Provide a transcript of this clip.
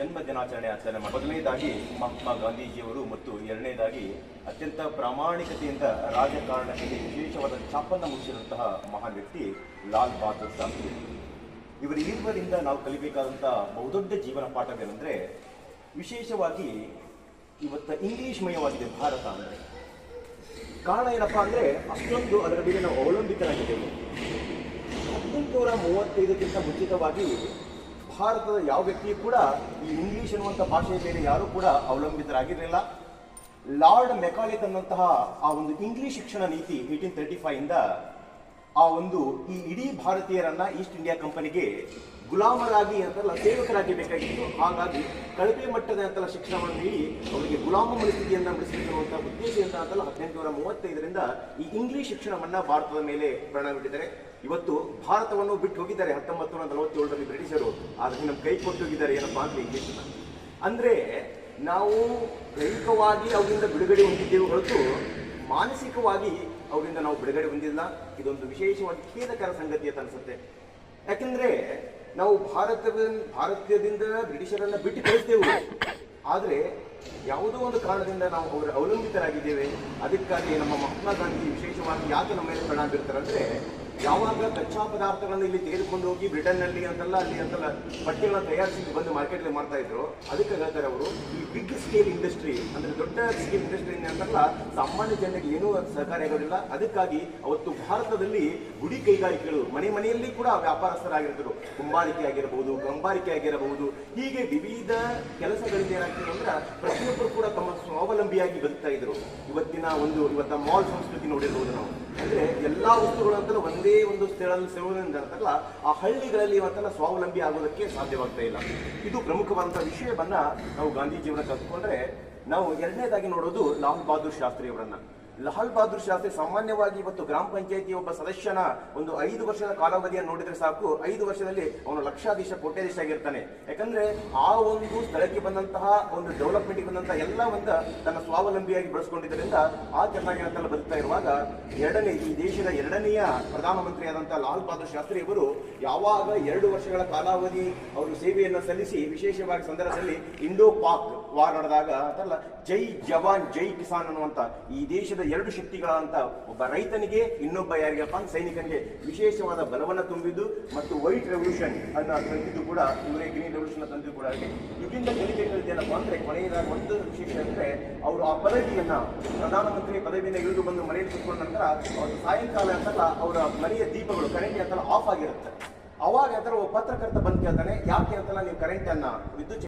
ಜನ್ಮ ದಿನಾಚರಣೆ ಆಚರಣೆ ಮಾಡಿ ಮೊದಲನೇದಾಗಿ ಮಹಾತ್ಮ ಗಾಂಧೀಜಿಯವರು ಮತ್ತು ಎರಡನೇದಾಗಿ ಅತ್ಯಂತ ಪ್ರಾಮಾಣಿಕತೆಯಿಂದ ರಾಜಕಾರಣದಲ್ಲಿ ವಿಶೇಷವಾದ ಛಾಪನ್ನು ಮುಗಿಸಿರುವಂತಹ ಮಹಾನ್ ವ್ಯಕ್ತಿ ಲಾಲ್ ಬಹದ್ದೂರ್ ಶಾಸ್ತ್ರಿ. ಇವರ ಇರುವರಿಂದ ನಾವು ಕಲಿಬೇಕಾದಂಥ ಬಹುದೊಡ್ಡ ಜೀವನ ಪಾಠವೇನೆಂದರೆ ವಿಶೇಷವಾಗಿ ಇವತ್ತು ಇಂಗ್ಲಿಷ್ ಮಯವಾಗಿದೆ ಭಾರತ ಅಂದರೆ. ಕಾರಣ ಏನಪ್ಪ ಅಂದರೆ ಅಷ್ಟೊಂದು ಅದರ ಮೇಲೆ ನಾವು ಅವಲಂಬಿತರಾಗಿದ್ದೇವೆ. ಹದಿನೆಂಟುನೂರ ಮೂವತ್ತೈದಕ್ಕಿಂತ ಮುಂಚಿತವಾಗಿ ಭಾರತದ ಯಾವ ವ್ಯಕ್ತಿಯೂ ಕೂಡ ಈ ಇಂಗ್ಲಿಷ್ ಅನ್ನುವಂಥ ಭಾಷೆಯ ಮೇಲೆ ಯಾರೂ ಕೂಡ ಅವಲಂಬಿತರಾಗಿರಲಿಲ್ಲ. ಲಾರ್ಡ್ ಮೆಕಾಲಿ ತನ್ನಂತಹ ಆ ಒಂದು ಇಂಗ್ಲಿಷ್ ಶಿಕ್ಷಣ ನೀತಿ ಏಯ್ಟೀನ್ ತರ್ಟಿ ಫೈವ್ ಇಂದ ಆ ಒಂದು ಈ ಇಡೀ ಭಾರತೀಯರನ್ನ ಈಸ್ಟ್ ಇಂಡಿಯಾ ಕಂಪನಿಗೆ ಗುಲಾಮರಾಗಿ ಅಂತಲ್ಲ ಸೇವಕರಾಗಿ ಬೇಕಾಗಿತ್ತು. ಹಾಗಾಗಿ ಕಳಪೆ ಮಟ್ಟದ ಅಂತಲ್ಲ ಶಿಕ್ಷಣವನ್ನು ನೀಡಿ ಅವರಿಗೆ ಗುಲಾಮ ಮನಸ್ಥಿತಿಯನ್ನ ಉದ್ದೇಶ ಉದ್ದೇಶದಿಂದ ಅಂತಲ್ಲ ಹದಿನೆಂಟು ನೂರ ಮೂವತ್ತೈದರಿಂದ ಈ ಇಂಗ್ಲಿಷ್ ಶಿಕ್ಷಣವನ್ನ ಭಾರತದ ಮೇಲೆ ಪರಿಣಾಮ ಬಿಟ್ಟಿದ್ದಾರೆ ಇವತ್ತು ಭಾರತವನ್ನು ಬಿಟ್ಟು ಹೋಗಿದ್ದಾರೆ ಹತ್ತೊಂಬತ್ತು ನೂರ ನಲವತ್ತೇಳರಲ್ಲಿ ಬ್ರಿಟಿಷರು. ಆದ್ರೆ ನಮ್ಮ ಕೈ ಕೊಟ್ಟು ಹೋಗಿದ್ದಾರೆ, ಏನಪ್ಪಾ ಅಂದ್ರೆ ಇಂಗ್ಲಿಷ್ ಅಂದ್ರೆ ನಾವು ದೈಹಿಕವಾಗಿ ಅವರಿಂದ ಬಿಡುಗಡೆ ಹೊಂದಿದ್ದೇವೆ ಹೊರತು ಮಾನಸಿಕವಾಗಿ ಅವರಿಂದ ನಾವು ಬಿಡುಗಡೆ ಹೊಂದಿಲ್ಲ. ಇದೊಂದು ವಿಶೇಷವಾಗಿ ಖೇದಕರ ಸಂಗತಿ ಅಂತ ಅನ್ಸುತ್ತೆ. ಯಾಕಂದ್ರೆ ನಾವು ಭಾರತದ ಭಾರತೀಯದಿಂದ ಬ್ರಿಟಿಷರನ್ನ ಬಿಟ್ಟು ಕಳಿಸ್ತೇವೆ. ಆದ್ರೆ ಯಾವುದೋ ಒಂದು ಕಾರಣದಿಂದ ನಾವು ಅವರ ಅವಲಂಬಿತರಾಗಿದ್ದೇವೆ. ಅದಕ್ಕಾಗಿ ನಮ್ಮ ಮಹಾತ್ಮ ಗಾಂಧಿ ವಿಶೇಷವಾಗಿ ಯಾಕೆ ನಮ್ಮ ಮೇಲೆ ಪರಿಣಾಮ ಬೀರ್ತಾರೆ ಅಂದ್ರೆ ಯಾವಾಗ ಕಚ್ಚಾ ಪದಾರ್ಥಗಳನ್ನು ಇಲ್ಲಿ ತೆಗೆದುಕೊಂಡು ಹೋಗಿ ಬ್ರಿಟನ್ನಲ್ಲಿ ಅಂತಲ್ಲ, ಅಲ್ಲಿ ಅಂತಲ್ಲ ಬಟ್ಟೆಗಳನ್ನ ತಯಾರಿಸಿ ಬಂದು ಮಾರ್ಕೆಟ್ ಮಾಡ್ತಾ ಇದ್ರು, ಅದಕ್ಕೆ ಹೇಳ್ತಾರೆ ಅವರು, ಈ ಬಿಗ್ ಸ್ಕೇಲ್ ಇಂಡಸ್ಟ್ರಿ ಅಂದ್ರೆ ದೊಡ್ಡ ಸ್ಕೇಲ್ ಇಂಡಸ್ಟ್ರಿ ಅಂತಲ್ಲ, ಸಾಮಾನ್ಯ ಜನರಿಗೆ ಏನೂ ಸಹಕಾರಿ ಆಗೋದಿಲ್ಲ. ಅದಕ್ಕಾಗಿ ಅವತ್ತು ಭಾರತದಲ್ಲಿ ಗುಡಿ ಕೈಗಾರಿಕೆಗಳು ಮನೆ ಮನೆಯಲ್ಲಿ ಕೂಡ ವ್ಯಾಪಾರಸ್ಥರಾಗಿರ್ತಾರೆ ಕುಂಬಾರಿಕೆ ಆಗಿರಬಹುದು ಗಂಬಾರಿಕೆ ಆಗಿರಬಹುದು. ಹೀಗೆ ವಿವಿಧ ಕೆಲಸಗಳಿಂದ ಏನಾಗ್ತದೆ ಅಂದ್ರೆ ಪ್ರತಿಯೊಬ್ಬರು ಕೂಡ ತಮ್ಮ ಸ್ವಾವಲಂಬಿಯಾಗಿ ಬದುಕ್ತಾ ಇದ್ರು. ಇವತ್ತಿನ ಒಂದು, ಇವತ್ತ ಮಾಲ್ ಸಂಸ್ಕೃತಿ ನೋಡಿರ್ಬೋದು ನಾವು. ಅಂದ್ರೆ ಎಲ್ಲಾ ವಸ್ತುಗಳು ಒಂದೇ ಒಂದು ಸ್ಥಳದಲ್ಲಿ ಸೇವೆಯಿಂದ ಅಂತಲ್ಲ, ಆ ಹಳ್ಳಿಗಳಲ್ಲಿ ಇವತ್ತಲ್ಲ ಸ್ವಾವಲಂಬಿ ಆಗೋದಕ್ಕೆ ಸಾಧ್ಯವಾಗ್ತಾ ಇಲ್ಲ. ಇದು ಪ್ರಮುಖವಾದಂತಹ ವಿಷಯವನ್ನ ನಾವು ಗಾಂಧೀಜಿಯವರ ಕಲ್ತ್ಕೊಂಡ್ರೆ ನಾವು ಎರಡನೇದಾಗಿ ನೋಡೋದು ಲಾಲ್ ಬಹದ್ದೂರ್ ಶಾಸ್ತ್ರಿ ಅವರನ್ನ ಲಾಲ್ ಬಹದ್ದೂರ್ ಶಾಸ್ತ್ರಿ ಸಾಮಾನ್ಯವಾಗಿ ಇವತ್ತು ಗ್ರಾಮ ಪಂಚಾಯತಿ ಒಬ್ಬ ಸದಸ್ಯನ ಒಂದು ಐದು ವರ್ಷದ ಕಾಲಾವಧಿಯನ್ನು ನೋಡಿದ್ರೆ ಸಾಕು. ಐದು ವರ್ಷದಲ್ಲಿ ಅವನು ಲಕ್ಷಾಧೀಶ, ಕೋಟ್ಯಾಧೀಶ ಆಗಿರ್ತಾನೆ. ಯಾಕಂದ್ರೆ ಆ ಒಂದು ಸ್ಥಳಕ್ಕೆ ಬಂದಂತಹ ಒಂದು ಡೆವಲಪ್ಮೆಂಟ್ ಬಂದಂತಹ ಒಂದು ತನ್ನ ಸ್ವಾವಲಂಬಿಯಾಗಿ ಬಳಸ್ಕೊಂಡಿದ್ದರಿಂದ ಆ ಚೆನ್ನಾಗಿ ಬರ್ತಾ ಬದುಕ್ತಾ ಇರುವಾಗ ಎರಡನೇ, ಈ ದೇಶದ ಎರಡನೆಯ ಪ್ರಧಾನಮಂತ್ರಿಯಾದಂತಹ ಲಾಲ್ ಬಹದ್ದೂರ್ ಶಾಸ್ತ್ರಿ ಅವರು ಯಾವಾಗ ಎರಡು ವರ್ಷಗಳ ಕಾಲಾವಧಿ ಅವರು ಸೇವೆಯನ್ನು ಸಲ್ಲಿಸಿ, ವಿಶೇಷವಾಗಿ ಸಂದರ್ಭದಲ್ಲಿ ಇಂಡೋ ಪಾಕ್ ವಾರ್ ನಡೆದಾಗ ಅಂತಲ್ಲ, ಜೈ ಜವಾನ್, ಜೈ ಕಿಸಾನ್ ಅನ್ನುವಂತ ಈ ದೇಶದ ಎರಡು ಶಕ್ತಿಗಳಂತ ಒಬ್ಬ ರೈತನಿಗೆ, ಇನ್ನೊಬ್ಬ ಯಾರಿಗಪ್ಪ ಸೈನಿಕನಿಗೆ ವಿಶೇಷವಾದ ಬಲವನ್ನು ತುಂಬಿದ್ದು ಮತ್ತು ವೈಟ್ ರೆವಲ್ಯೂಷನ್ ಅನ್ನ ತಂದಿದ್ದು ಕೂಡ, ಇವರೇ ಗ್ರೀನ್ ರೆವಲ್ಯೂಷನ್ ತಂದಿದ್ದು ಕೂಡ ಇದರಿಂದ ಕಲಿಬೇಕಾದಂತೇನಪ್ಪ ಅಂದ್ರೆ ಕೊನೆಯದಾಗಿ ಒಂದು ವಿಶೇಷ ಅಂದ್ರೆ ಅವರು ಆ ಪದವಿಯನ್ನ ಪ್ರಧಾನಮಂತ್ರಿ ಪದವಿಯಿಂದ ಇಳಿದು ಬಂದು ಮನೆಯಲ್ಲಿ ಕುತ್ಕೊಂಡ ನಂತರ ಅವರು ಸಾಯಂಕಾಲ ಅಂತಲ್ಲ ಅವರ ಮನೆಯ ದೀಪಗಳು ಕರೆಂಟ್ ಅಂತಲ್ಲ ಆಫ್ ಆಗಿರುತ್ತೆ. ಅವಾಗ ಅದರ ಪತ್ರಕರ್ತ ಬಂದು ಕೇಳ್ತಾನೆ, ಯಾಕೆ ಅಂತಲ್ಲ ನೀವು ಕರೆಂಟ್ ಅನ್ನ ವಿದ್ಯುತ್